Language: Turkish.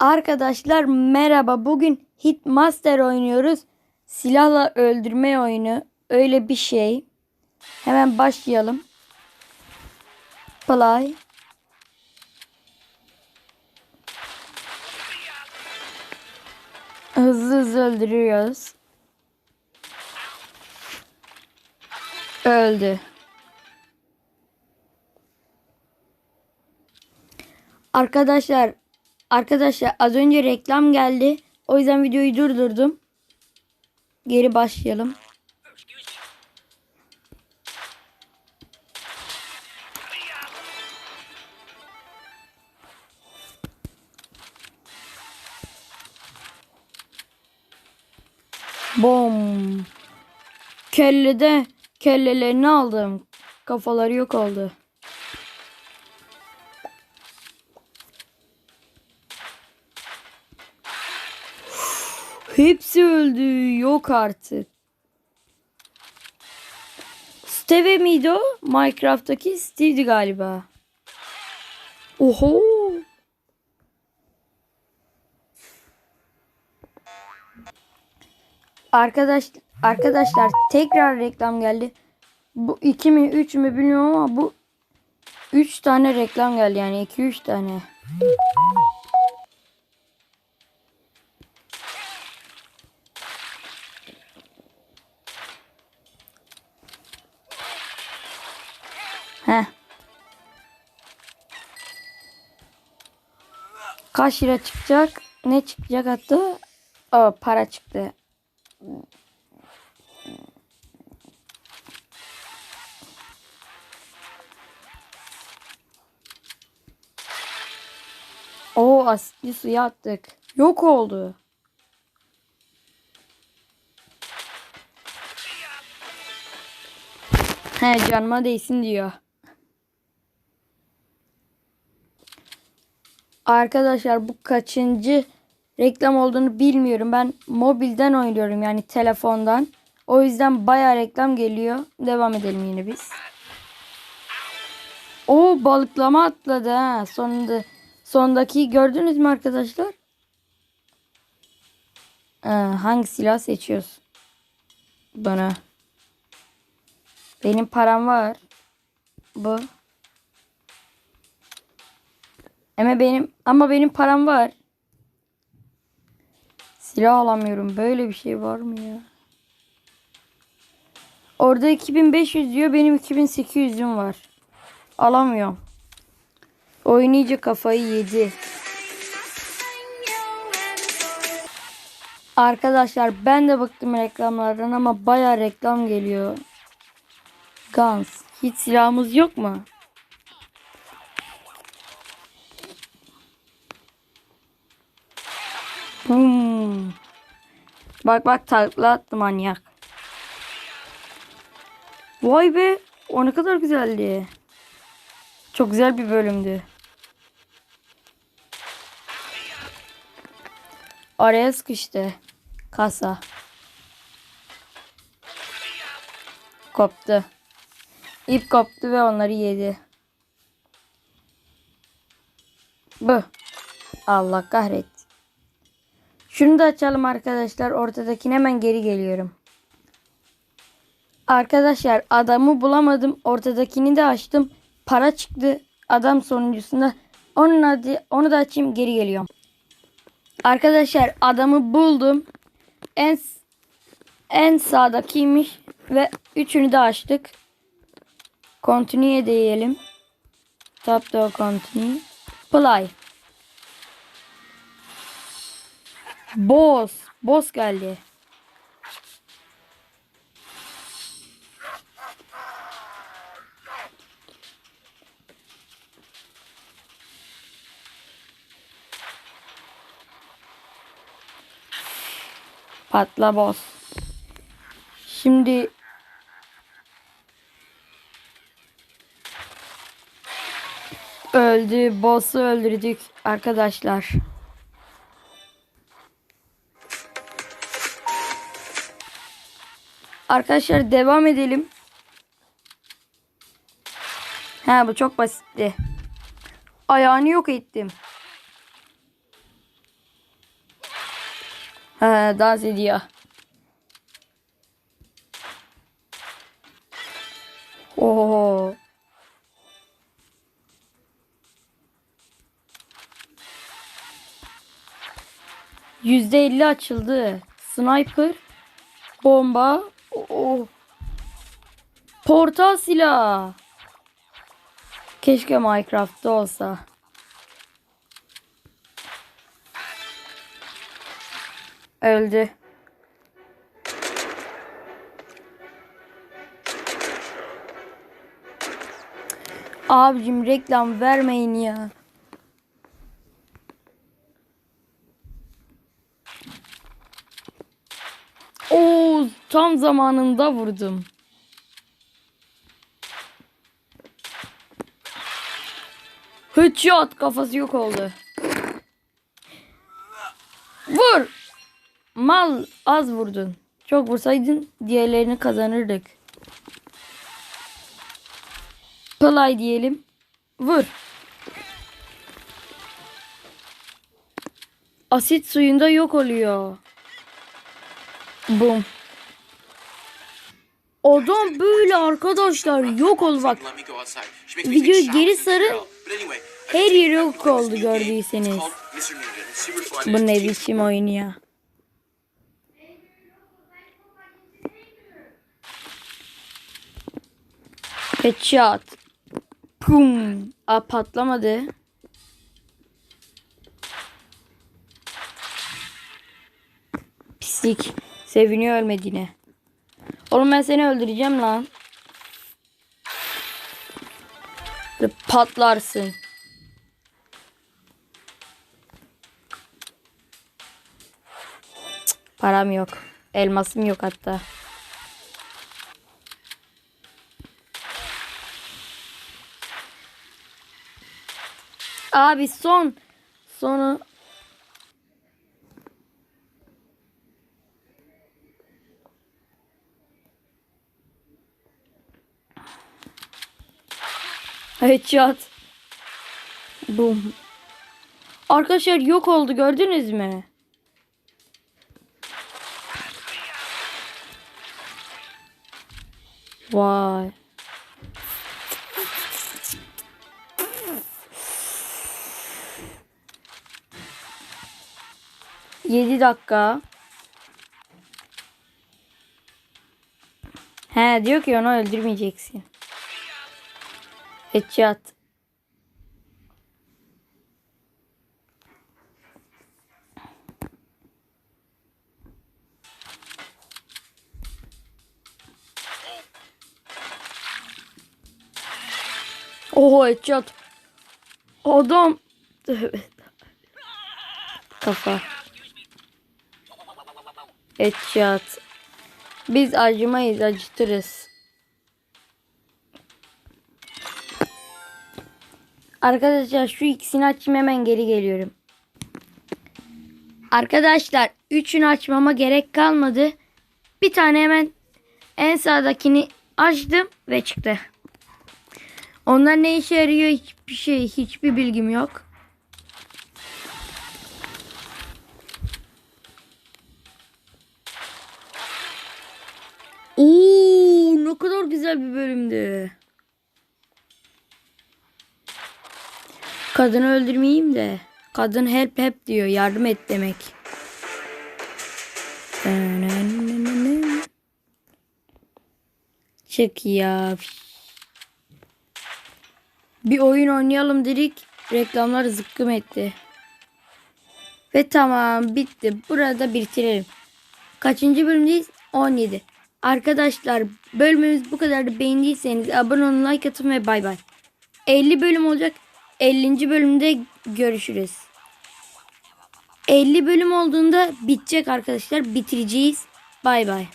Arkadaşlar merhaba. Bugün Hitmaster oynuyoruz. Silahla öldürme oyunu. Öyle bir şey. Hemen başlayalım. Play. Hızlı hızlı öldürüyoruz. Öldü. Arkadaşlar Arkadaşlar az önce reklam geldi. O yüzden videoyu durdurdum. Geri başlayalım. Bom. Kellede kellelerini aldım. Kafaları yok oldu. Hepsi öldü. Yok artık. Steve miydi o? Minecraft'taki Steve'di galiba. Oho. Arkadaş arkadaşlar tekrar reklam geldi. Bu 2 mi 3 mü bilmiyorum ama bu 3 tane reklam geldi yani 2 3 tane. Kaç lira çıkacak? Ne çıkacak hatta? Aa, para çıktı. O asitli suya attık. Yok oldu. He canıma değsin diyor. Arkadaşlar bu kaçıncı reklam olduğunu bilmiyorum. Ben mobilden oynuyorum yani telefondan. O yüzden baya reklam geliyor. Devam edelim yine biz. O balıklama atladı ha. Sonunda sondaki gördünüz mü arkadaşlar? Ee, hangi silah seçiyoruz? Bana. Benim param var. Bu. Ama benim ama benim param var. Silah alamıyorum. Böyle bir şey var mı ya? Orada 2500 diyor. Benim 2800'üm var. Alamıyorum. Oyun kafayı yedi. Arkadaşlar ben de bıktım reklamlardan ama baya reklam geliyor. Guns. Hiç silahımız yok mu? Hmm. Bak bak takla attı manyak. Vay be. O ne kadar güzeldi. Çok güzel bir bölümdü. Araya sıkıştı. Kasa. Koptu. İp koptu ve onları yedi. Bu. Allah kahretsin. Şunu da açalım arkadaşlar. Ortadakine hemen geri geliyorum. Arkadaşlar adamı bulamadım. Ortadakini de açtım. Para çıktı. Adam sonuncusunda. Onun adı, onu da açayım geri geliyorum. Arkadaşlar adamı buldum. En en sağdakiymiş ve üçünü de açtık. Continue diyelim. Tap to continue. Play. Boss. Boss geldi. Patla boss. Şimdi öldü. Boss'u öldürdük arkadaşlar. Arkadaşlar devam edelim. He bu çok basitti. Ayağını yok ettim. Ha, dans ediyor. Oo. Yüzde elli açıldı. Sniper. Bomba. Oo. Portal silah. Keşke Minecraft'ta olsa. Öldü. Abicim reklam vermeyin ya. Oo tam zamanında vurdum. Headshot kafası yok oldu. Vur. Mal az vurdun. Çok vursaydın diğerlerini kazanırdık. Play diyelim. Vur. Asit suyunda yok oluyor. Bum. Adam böyle arkadaşlar yok ol bak. Videoyu geri Shao sarı. Girl. But anyway, Her yeri yok oldu gördüyseniz. Bu ne biçim oyun ya. Headshot. Pum. Aa patlamadı. Pislik. Seviniyor ölmediğine. Oğlum ben seni öldüreceğim lan. Patlarsın. Param yok. Elmasım yok hatta. Abi son sonu Headshot. Boom. Arkadaşlar yok oldu gördünüz mü? Vay. Yedi dakika. He diyor ki onu öldürmeyeceksin. Headshot. Oho headshot. Adam. Kafa. Headshot. Biz acımayız acıtırız. Arkadaşlar şu ikisini açayım hemen geri geliyorum. Arkadaşlar üçünü açmama gerek kalmadı. Bir tane hemen en sağdakini açtım ve çıktı. Onlar ne işe yarıyor hiçbir şey hiçbir bilgim yok. Oo, ne kadar güzel bir bölümdü. Kadını öldürmeyeyim de. Kadın help help diyor. Yardım et demek. Çık ya. Bir oyun oynayalım dedik. Reklamlar zıkkım etti. Ve tamam bitti. Burada bitirelim. Kaçıncı bölümdeyiz? 17. Arkadaşlar bölümümüz bu kadar. Beğendiyseniz abone olun, like atın ve bay bay. 50 bölüm olacak. 50. bölümde görüşürüz. 50 bölüm olduğunda bitecek arkadaşlar. Bitireceğiz. Bay bay.